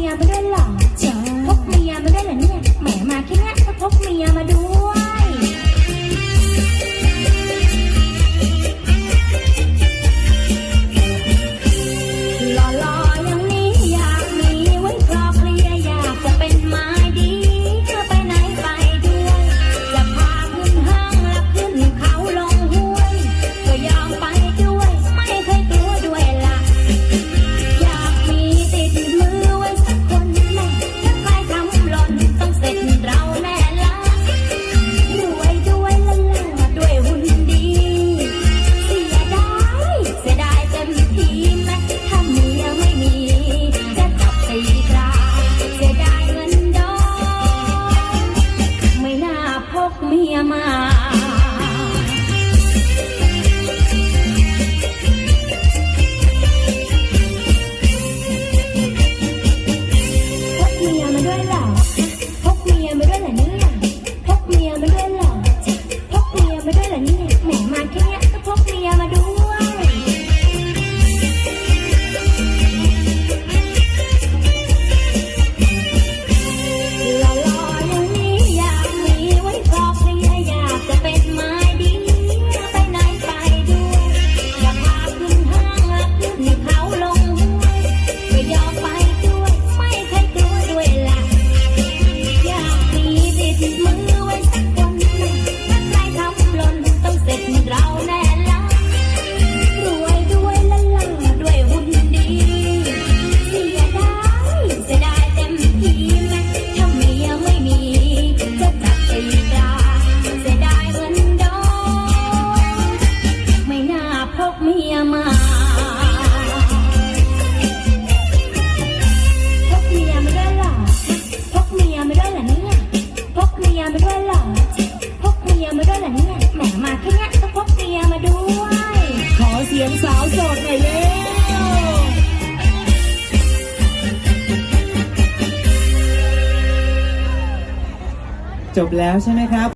มียมาด้วยหรอพกเมียมาด้วยเหรอเนี่ยแหมมาแค่เนี้ยก็พกเมียมาด้วย มียมาพกเมียมาด้วยเหรอพกเมียมาด้วยเหรอเนี่ยพกเมียมาด้วยเหรอพกเมียมาด้วยเหรอเนี่ยแหมมาแค่เนี้ยก็พกเมียมาด้วย ขอเสียงสาวโสดหน่อยเร็วจบแล้วใช่ไหมครับ